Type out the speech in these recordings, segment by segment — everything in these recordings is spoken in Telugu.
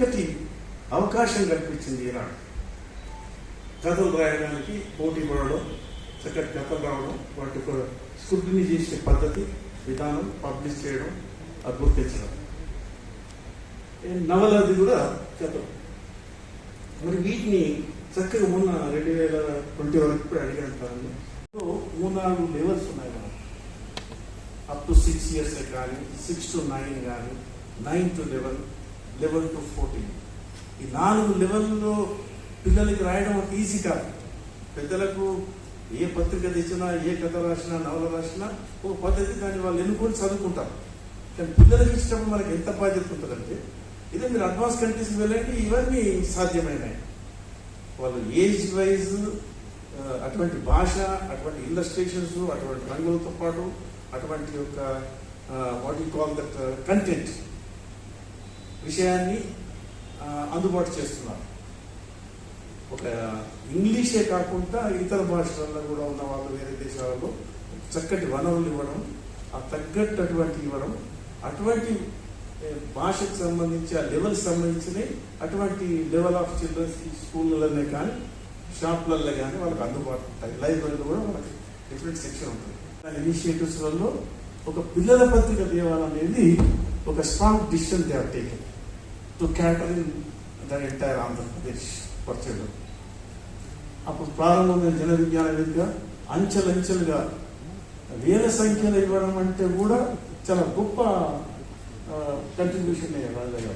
చక్కటి అవకాశం కల్పించింది ఈనాడు. కథలు రాయడానికి పోటీ పడడం చక్కటి కథలు రావడం వాటి స్క్రూటినీ చేసే పద్ధతి విధానం పబ్లిష్ చేయడం అద్భుతించడం నవలది కూడా కథ. మరి వీటిని చక్కగా మొన్న రెండు వేల ట్వంటీ వరకు కూడా అడిగాను సో మూడు నాలుగు లెవెల్స్ ఉన్నాయి మనం అప్ టు సిక్స్ ఇయర్స్ కానీ సిక్స్ టు నైన్ కానీ nine to eleven eleven to fourteen ఈ నాలుగు లెవెల్లో పిల్లలకి రాయడం ఒక ఈజీ కాదు. పెద్దలకు ఏ పత్రిక తెచ్చినా ఏ కథ రాసినా నవల రాసినా ఒక పద్ధతి దాన్ని వాళ్ళు ఎన్నుకొని చదువుకుంటారు. కానీ పిల్లలకి ఇష్టం మనకి ఎంత బాధ్యత ఉంటుందంటే ఇదే మీరు అడ్వాన్స్ కంట్రీస్కి వెళ్ళండి ఇవన్నీ సాధ్యమైనాయి వాళ్ళు ఏజ్ వైజ్ అటువంటి భాష అటువంటి ఇల్లస్ట్రేషన్స్ అటువంటి రంగులతో పాటు అటువంటి యొక్క what you call that content విషయాన్ని అందుబాటు చేస్తున్నారు. ఒక ఇంగ్లీషే కాకుండా ఇతర భాషలలో కూడా ఉన్న వాళ్ళు వేరే దేశాలలో చక్కటి వనరులు ఇవ్వడం ఆ తగ్గట్టటువంటి ఇవ్వడం అటువంటి భాషకు సంబంధించి ఆ లెవెల్ సంబంధించిన అటువంటి లెవెల్ ఆఫ్ చిల్డ్రన్స్ స్కూళ్ళలోనే కానీ షాప్లలో కానీ వాళ్ళకి అందుబాటు ఉంటాయి. లైబ్రరీలో కూడా మనకి డిఫరెంట్ సెక్షన్ ఉంటుంది. దాని ఇనిషియేటివ్స్లలో ఒక పిల్లల పత్రిక తేవాలనేది ఒక strong decision they taking. To cater in the entire Andhra Pradesh పరిచయం అప్పుడు ప్రారంభమైన జన విజ్ఞాన వేదిక అంచెలంచెలుగా వేల సంఖ్యలో ఇవ్వడం అంటే కూడా చాలా గొప్ప కంట్రిబ్యూషన్ రాజా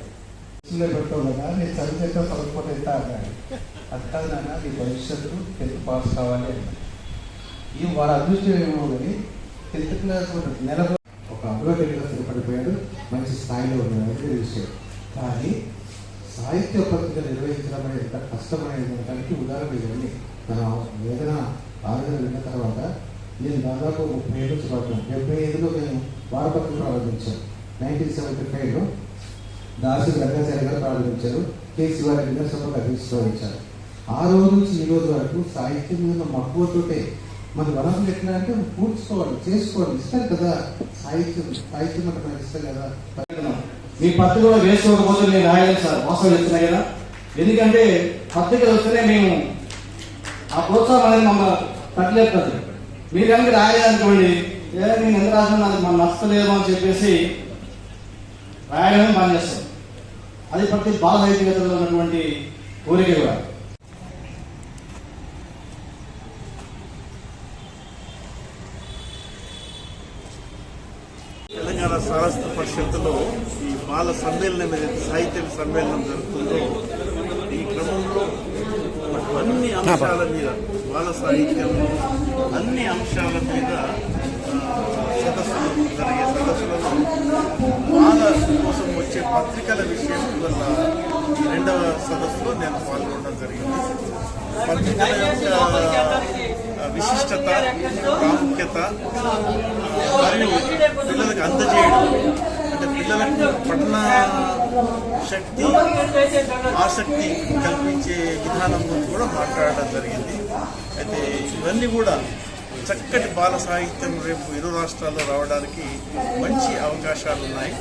ఇంట్లో పెట్టావు కదా నేను చదివేట ఎంత అన్నాడు. అది నాన్న నీ భవిష్యత్తు టెన్త్ పాస్ కావాలి అన్నాడు. ఈ వారి అదృష్టం ఏమో కానీ టెన్త్ క్లాస్ నెల ఒక అభివృద్ధిగా స్థిరపడిపోయాడు మంచి స్థాయిలో ఉన్నాడు విషయం కానీ సాహిత్య పత్రిక నిర్వహించడం అనేది ఎంత కష్టమైనది దానికి ఉదాహరణ ఇవ్వండి. నా వేదన ఆవేదన విన్న తర్వాత నేను దాదాపు ముప్పై ఏళ్ళు చదువుతాను డెబ్బై ఐదులో నేను వారపత్రిక ప్రారంభించాను. నైన్టీన్ సెవెంటీ ఫైవ్లో దాసి రంగాచార్య గారు ప్రారంభించారు. కె శివారి విమర్శకులు అభిష్టించారు ఆ రోజు నుంచి ఈ రోజు వరకు సాహిత్యం మీద మక్కువతోటే మన వనరులు ఎట్లా అంటే పూడ్చుకోవాలి చేసుకోవాలి. ఇస్తారు కదా సాహిత్యం. సాహిత్యం అంటే మనకి ఇస్తారు కదా. మీ పత్రికలో వేసుకోకపోతే నేను రాయలేదు సార్ మోసం చెప్తున్నా కదా? ఎందుకంటే పత్రికలు వస్తేనే మేము ఆ ప్రోత్సాహం అనేది మమ్మల్ని తట్టలేదు మీరు కనుక రాయలేదనుకోండి ఏ నేను ఎంత రాసిన నాకు మన నచ్చలేమో అని చెప్పేసి రాయడమే మానేస్తాం అది ప్రతి బాధ సాహిత్యవేత్తలో ఉన్నటువంటి కోరిక కూడా. బాల సమ్మేళనం ఏదైతే సాహిత్య సమ్మేళనం జరుగుతుందో ఈ క్రమంలో అన్ని అంశాల మీద బాల సాహిత్యంలో అన్ని అంశాల మీద సదస్సులు జరిగే సదస్సులలో బాల కోసం వచ్చే పత్రికల విషయం వల్ల రెండవ సదస్సులో నేను పాల్గొనడం జరిగింది. పత్రికల యొక్క విశిష్టత ప్రాముఖ్యత మరియు పిల్లలకు అందజేయడం అంటే పిల్లలకు పఠన శక్తి ఆసక్తి కల్పించే విధానం గురించి కూడా మాట్లాడడం జరిగింది. అయితే ఇవన్నీ కూడా చక్కటి బాల సాహిత్యం రేపు ఇరు రాష్ట్రాల్లో రావడానికి మంచి అవకాశాలు ఉన్నాయి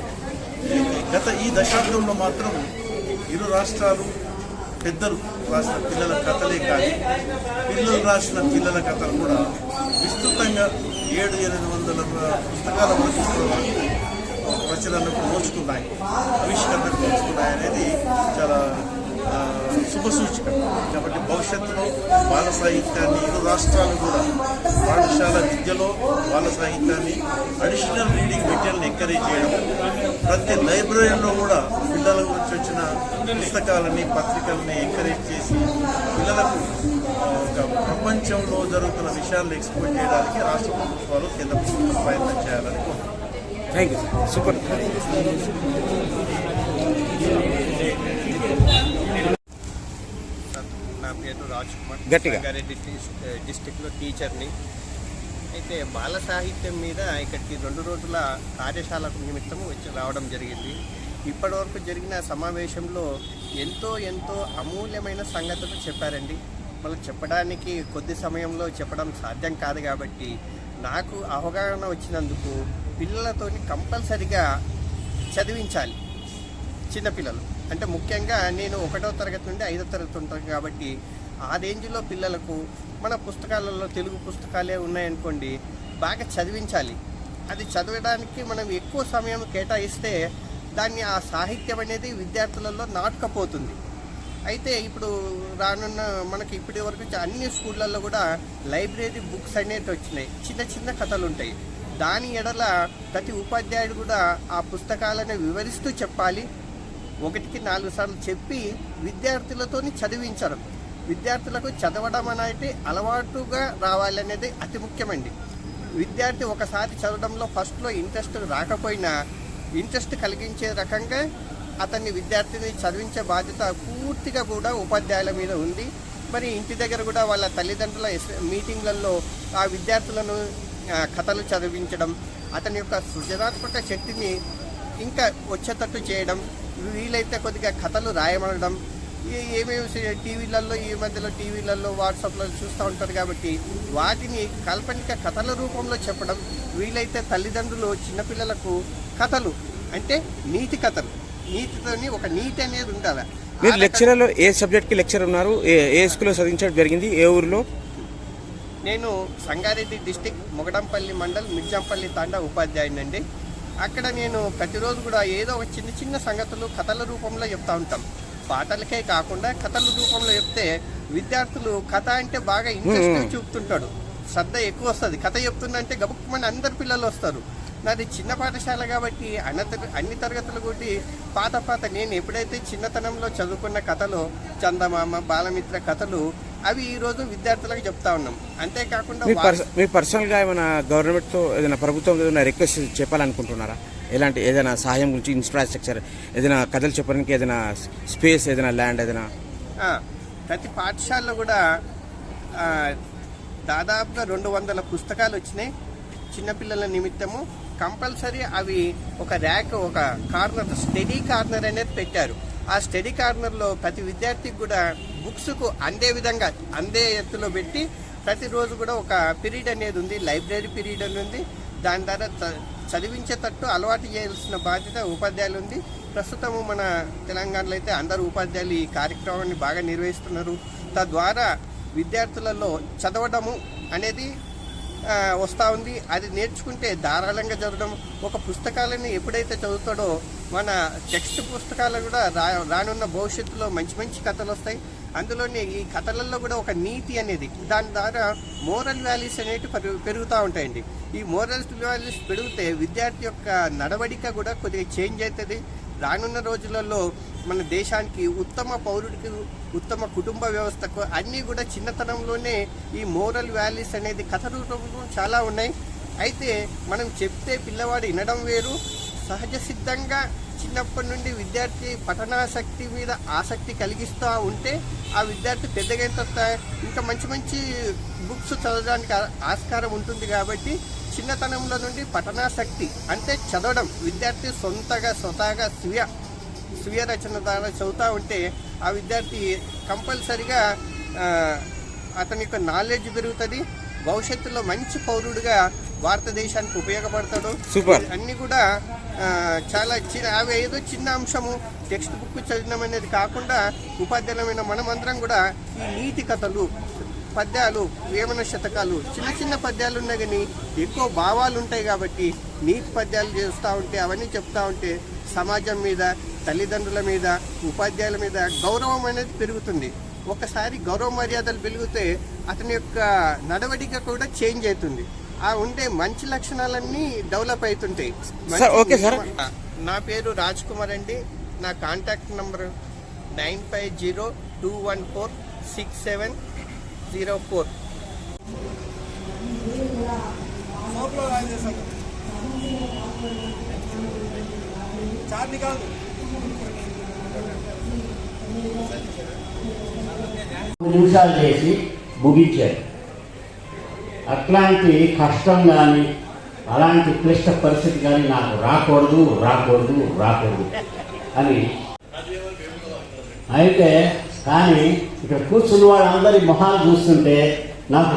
అయితే గత ఈ దశాబ్దంలో మాత్రం ఇరు రాష్ట్రాలు పెద్దలు రాసిన పిల్లల కథలే కానీ పిల్లలు రాసిన పిల్లల కథలు కూడా విస్తృతంగా ఏడు ఎనిమిది వందల పుస్తకాల వరకు రచనలు పోల్చుకున్నాయి ఆవిష్కరణలు పోల్చుకున్నాయి అనేది చాలా శుభ సూచిక కాబట్టి భవిష్యత్తులో బాల సాహిత్యాన్ని ఇరు రాష్ట్రాలు కూడా పాఠశాల విద్యలో బాల సాహిత్యాన్ని అడిషనల్ రీడింగ్ మెటీరియల్ని ఎంకరేజ్ చేయడం ప్రతి లైబ్రరీలో కూడా పిల్లల గురించి వచ్చిన పుస్తకాలని పత్రికల్ని ఎంకరేజ్ చేసి పిల్లలకు ఒక ప్రపంచంలో జరుగుతున్న విషయాలను ఎక్స్పోర్ట్ చేయడానికి రాష్ట్ర ప్రభుత్వాలు కేంద్ర ప్రభుత్వం ప్రయత్నం చేయాలని కోరుతున్నాను థ్యాంక్ యూ సార్ సూపర్ నా పేరు రాజ్ కుమార్ గట్టిగా. డిస్టిక్లో టీచర్ని. అయితే బాల సాహిత్యం మీద ఇక్కడికి రెండు రోజుల కార్యశాల నిమిత్తం వచ్చి రావడం జరిగింది. ఇప్పటివరకు జరిగిన సమావేశంలో ఎంతో ఎంతో అమూల్యమైన సంగతులు చెప్పారండి. మళ్ళీ చెప్పడానికి కొద్ది సమయంలో చెప్పడం సాధ్యం కాదు కాబట్టి నాకు అవగాహన వచ్చినందుకు పిల్లలతోని కంపల్సరిగా చదివించాలి. చిన్నపిల్లలు అంటే ముఖ్యంగా నేను ఒకటో తరగతి నుండి ఐదో తరగతి ఉంటాను కాబట్టి ఆ రేంజ్లో పిల్లలకు మన పుస్తకాలలో తెలుగు పుస్తకాలే ఉన్నాయనుకోండి బాగా చదివించాలి. అది చదవడానికి మనం ఎక్కువ సమయం కేటాయిస్తే దాన్ని ఆ సాహిత్యం అనేది విద్యార్థులలో నాటుకపోతుంది. అయితే ఇప్పుడు రానున్న మనకి ఇప్పటి వరకు అన్ని స్కూళ్ళల్లో కూడా లైబ్రరీ బుక్స్ అనేవి వచ్చినాయి. చిన్న చిన్న కథలు ఉంటాయి దాని ఎడల ప్రతి ఉపాధ్యాయుడు కూడా ఆ పుస్తకాలను వివరిస్తూ చెప్పాలి. ఒకటికి నాలుగు సార్లు చెప్పి విద్యార్థులతోని చదివించడం. విద్యార్థులకు చదవడం అనేది అలవాటుగా రావాలనేది అతి ముఖ్యమండి. విద్యార్థి ఒకసారి చదవడంలో ఫస్ట్లో ఇంట్రెస్ట్ రాకపోయినా ఇంట్రెస్ట్ కలిగించే రకంగా అతన్ని విద్యార్థిని చదివించే బాధ్యత పూర్తిగా కూడా ఉపాధ్యాయుల మీద ఉంది. మరి ఇంటి దగ్గర కూడా వాళ్ళ తల్లిదండ్రుల మీటింగ్లలో ఆ విద్యార్థులను కథలు చదివించడం అతని యొక్క సృజనాత్మక శక్తిని ఇంకా వచ్చేటట్టు చేయడం వీలైతే కొద్దిగా కథలు రాయమనడం ఏమేమి టీవీలలో ఈ మధ్యలో టీవీలలో వాట్సాప్లో చూస్తూ ఉంటారు కాబట్టి వాటిని కాల్పనిక కథల రూపంలో చెప్పడం వీలైతే తల్లిదండ్రులు చిన్నపిల్లలకు కథలు అంటే నీతి కథలు నీతితోని ఒక నీతి అనేది ఉండాలి. మీరు లెక్చరర్లో ఏ సబ్జెక్ట్కి లెక్చర్ ఉన్నారు? ఏ ఏ స్కూల్లో చదివించడం జరిగింది? ఏ ఊరిలో? నేను సంగారెడ్డి డిస్టిక్ మొగడంపల్లి మండల్ మిర్జంపల్లి తాండా ఉపాధ్యాయునండి అక్కడ నేను ప్రతిరోజు కూడా ఏదో ఒక చిన్న చిన్న సంగతులు కథల రూపంలో చెప్తా ఉంటాం. పాటలకే కాకుండా కథల రూపంలో చెప్తే విద్యార్థులు కథ అంటే బాగా ఇంట్రెస్ట్. చూపుతుంటాడు. శ్రద్ధ ఎక్కువ వస్తుంది. కథ చెప్తుందంటే గబుక్కుమని అందరు పిల్లలు వస్తారు. నాది చిన్న పాఠశాల కాబట్టి అన్న అన్ని తరగతులు కూడా పాత పాత నేను ఎప్పుడైతే చిన్నతనంలో చదువుకున్న కథలు చందమామ బాలమిత్ర కథలు అవి ఈ రోజు విద్యార్థులకు చెప్తా ఉన్నాం. అంతేకాకుండా మీ వా- పర్స మీ పర్సనల్గా ఏమైనా గవర్నమెంట్తో ఏదైనా ప్రభుత్వం ఏదైనా రిక్వెస్ట్ చెప్పాలనుకుంటున్నారా? ఎలాంటి ఏదైనా సహాయం గురించి ఇన్ఫ్రాస్ట్రక్చర్ ఏదైనా కథలు చెప్పడానికి ఏదైనా స్పేస్ ఏదైనా ల్యాండ్ ఏదైనా? ప్రతి పాఠశాలలో కూడా దాదాపుగా రెండు వందల పుస్తకాలు వచ్చినాయి. చిన్నపిల్లల నిమిత్తము. కంపల్సరీ అవి ఒక ర్యాక్ ఒక కార్నర్ స్టడీ కార్నర్ అనేది పెట్టారు. ఆ స్టడీ కార్నర్లో ప్రతి విద్యార్థికి కూడా బుక్స్కు అందే విధంగా అందే ఎత్తులో పెట్టి ప్రతిరోజు కూడా ఒక పీరియడ్ అనేది ఉంది లైబ్రరీ పీరియడ్ అని ఉంది. దాని ద్వారా చ- చదివించేటట్టు అలవాటు చేయాల్సిన బాధ్యత ఉపాధ్యాయులు ఉంది. ప్రస్తుతము మన తెలంగాణలో అయితే అందరు ఉపాధ్యాయులు ఈ కార్యక్రమాన్ని బాగా నిర్వహిస్తున్నారు. తద్వారా విద్యార్థులలో చదవడము అనేది వస్తూ ఉంది. అది నేర్చుకుంటే ధారాళంగా చదవడం ఒక పుస్తకాలని ఎప్పుడైతే చదువుతాడో మన టెక్స్ట్ పుస్తకాలు కూడా రా రానున్న భవిష్యత్తులో మంచి మంచి కథలు వస్తాయి. అందులోనే ఈ కథలలో కూడా ఒక నీతి అనేది దాని ద్వారా మోరల్ వాల్యూస్ అనేవి పెరుగు పెరుగుతూ ఉంటాయండి. ఈ మోరల్ వాల్యూస్ పెరిగితే విద్యార్థి యొక్క నడవడిక కూడా కొద్దిగా చేంజ్ అవుతుంది. రానున్న రోజులలో మన దేశానికి ఉత్తమ పౌరుడికి ఉత్తమ కుటుంబ వ్యవస్థకు అన్నీ కూడా చిన్నతనంలోనే ఈ మోరల్ వాల్యూస్ అనేది కథ రూపంలో చాలా ఉన్నాయి. అయితే మనం చెప్తే పిల్లవాడు వినడం వేరు. సహజ సిద్ధంగా చిన్నప్పటి నుండి విద్యార్థి పఠనాసక్తి మీద ఆసక్తి కలిగిస్తూ ఉంటే ఆ విద్యార్థి పెద్దగైన ఇంకా మంచి మంచి బుక్స్ చదవడానికి ఆస్కారం ఉంటుంది కాబట్టి చిన్నతనంలో నుండి పఠనాసక్తి అంటే చదవడం. విద్యార్థి సొంతగా స్వతహాగా స్వీయ స్వీయ రచన ద్వారా చదువుతూ ఉంటే ఆ విద్యార్థి కంపల్సరిగా అతని యొక్క నాలెడ్జ్ పెరుగుతుంది భవిష్యత్తులో మంచి పౌరుడిగా భారతదేశానికి ఉపయోగపడతాడు Super. అన్నీ కూడా చాలా చిన్న అవి ఏదో చిన్న అంశము టెక్స్ట్ బుక్ చదివినం అనేది కాకుండా ఉపాధ్యాయులమైన మనమందరం కూడా ఈ నీతి కథలు పద్యాలు వేమన శతకాలు చిన్న చిన్న పద్యాలు ఉన్నాయి కానీ ఎక్కువ భావాలు ఉంటాయి కాబట్టి నీతి పద్యాలు చేస్తూ ఉంటే అవన్నీ చెప్తా ఉంటే సమాజం మీద తల్లిదండ్రుల మీద ఉపాధ్యాయుల మీద గౌరవం అనేది పెరుగుతుంది. ఒకసారి గౌరవ మర్యాదలు పెరిగితే అతని యొక్క నడవడిక కూడా చేంజ్ అవుతుంది. ఆ ఉండే మంచి లక్షణాలన్నీ డెవలప్ అవుతుంటాయి. Okay sir. నా పేరు రాజ్ కుమార్ అండి. నా contact number nine five zero two one four six seven zero four. నిమిషాలు చేసి ముగించారు. అట్లాంటి కష్టం కానీ అలాంటి క్లిష్ట పరిస్థితి కానీ నాకు రాకూడదు రాకూడదు రాకూడదు అని. అయితే కానీ ఇక్కడ కూర్చున్న వాళ్ళందరి మొహాలు చూస్తుంటే నాకు